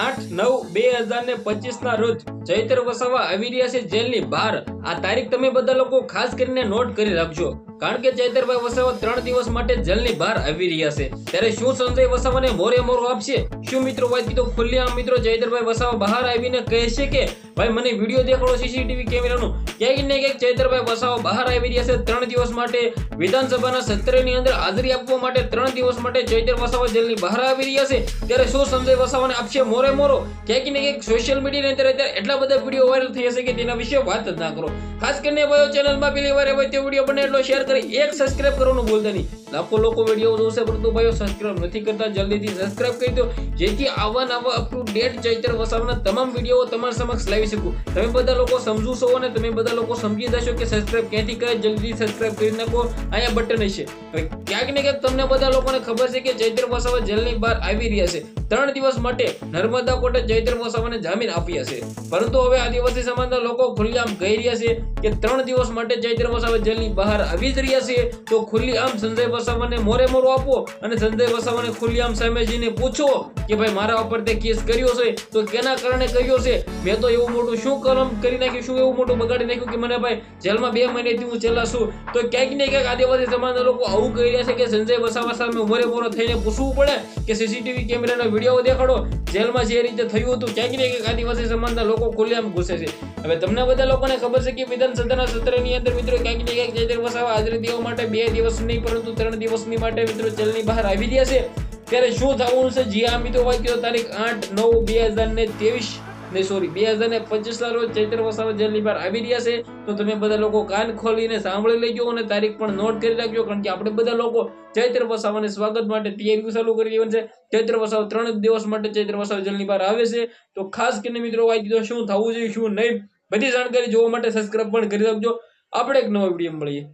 આઠ નવ બે હજાર ને પચીસ ના રોજ ચૈત્ર વસાવા આવી રહ્યા છે જેલની બહાર. આ તારીખ તમે બધા લોકો ખાસ કરીને નોટ કરી રાખજો. કારણ કે ચૈતરભાઈ વસાવા ત્રણ દિવસ માટે જેલની બહાર આવી રહ્યા છે. ત્યારે શું સંજય વસાવાને મોરે મોરો આપશે? શું મિત્રો વાત તો ખુલ્લી આમ મિત્રો ચૈતરભાઈ વસાવા બહાર આવીને કહે છે કે, ભાઈ, મને વીડિયો દેખાડો સીસીટીવી કેમેરાનું. ક્યાંક ને ક્યાંક ચૈતરભાઈ વસાવા બહાર આવી રહ્યા છે. ત્રણ દિવસ માટે વિધાનસભાના સત્રની અંદર હાજરી આપવા માટે ત્રણ દિવસ માટે ચૈતર વસાવા જેલની બહાર આવી રહ્યા છે. ત્યારે શું સંજય વસાવાને આપશે મોરે મોરો? ક્યાંક ને ક્યાંક સોશિયલ મીડિયાની અંદર અત્યારે એટલા બધા વીડિયો વાયરલ થઈ હશે કે તેના વિશે વાત જ ના કરો. ખાસ કરીને ભાઈઓ ચેનલમાં પેલી વાર હોય તે વીડિયો બને એટલો શેર કરી, એક સબસ્ક્રાઇબ કરવાનું ભૂલતા નહીં. લાખો લોકો વીડિયો જોશે, પરંતુ ભાઈઓ સબસ્ક્રાઇબ નથી કરતા, જલ્દીથી સબસ્ક્રાઇબ કરી દો, જેથી આવા નવા અપ ટુ ડેટ ચૈત્ર વસાવાના તમામ વીડિયો તમારા સમક્ષ લાવી શકું. તમે બધા લોકો સમજુ છો અને તમે બધા લોકો સમજી જશો કે સબસ્ક્રાઇબ ક્યાંથી કરે જલ્દી સબસ્ક્રાઇબ કરી નાખો. અહીંયા બટન હશે. ક્યાંક ને ક્યાંક તમને બધા લોકોને ખબર છે કે ચૈત્ર વસાવા જેલની બહાર આવી રહ્યા છે. ત્રણ દિવસ માટે નર્મદા કોર્ટે ચૈત્ર વસાવાને જામીન આપ્યા છે. પરંતુ હવે આદિવાસી સમાજના લોકો ખુલ્લેઆમ કહી રહ્યા છે કે ત્રણ દિવસ માટે ચૈત્ર વસાવા જેલની બહાર આવી જ રહ્યા છે. તો ખુલ્લી આમ સંજય વસાવાને મોરે મોરો આપો અને સંજય વસાવાને ખુલ્લી આમ સામે પૂછો કે ભાઈ મારા ઉપર તે કેસ કર્યો છે? તો કેના કારણે કર્યો છે? મેં તો એવું મોટું શું કરમ કરી નાખ્યું, શું એવું મોટું બગાડી નાખ્યું કે મને ભાઈ જેલમાં બે મહિનેથી હું છેલ્લા છું? તો ક્યાંક ને ક્યાંક આદિવાસી સમાજના લોકો આવું કહી રહ્યા છે કે સંજય વસાવા સામે મોરે મોરો થઈને પૂછવું પડે કે સીસીટીવી કેમેરાના વીડિયો દેખાડો. જેલમાં જે રીતે થયું હતું, ક્યાંક ને ક્યાંક આદિવાસી સમાજના લોકો ખુલ્લેઆમ ઘૂસે છે. હવે તમને બધા લોકોને ખબર છે કે વિધાનસભાના સત્રની અંદર મિત્રો ક્યાંક ને ક્યાંક હાજરી દેવા માટે બે દિવસ નહીં, પરંતુ ત્રણ દિવસની માટે મિત્રો જેલની બહાર આવી ગયા છે. ત્યારે શું થવાનું છે? જી આ મિત્રો વાંચ્યો તારીખ આઠ નવ બે હજાર ને ત્રેવીસ. ને સોરી બે હજાર ને પચીસ ના રોજ ચૈત્ર વસાવા જેલની બહાર આવી રહ્યા છે. તો તમે બધા લોકો કાન ખોલીને સાંભળી લેજો અને તારીખ પણ નોટ કરી રાખજો, કારણ કે આપણે બધા લોકો ચૈત્ર વસાવાને સ્વાગત માટે તૈયારીઓ ચાલુ કરી દેવાની છે. ચૈત્ર વસાવ ત્રણ દિવસ માટે ચૈત્ર વસાવા જેલની બહાર આવે છે. તો ખાસ કરીને મિત્રો વાંચી દો શું થવું જોઈએ, શું નહીં, બધી જાણકારી જોવા માટે સબસ્ક્રાઇબ પણ કરી રાખજો. આપણે એક નવો વીડિયો મળીએ.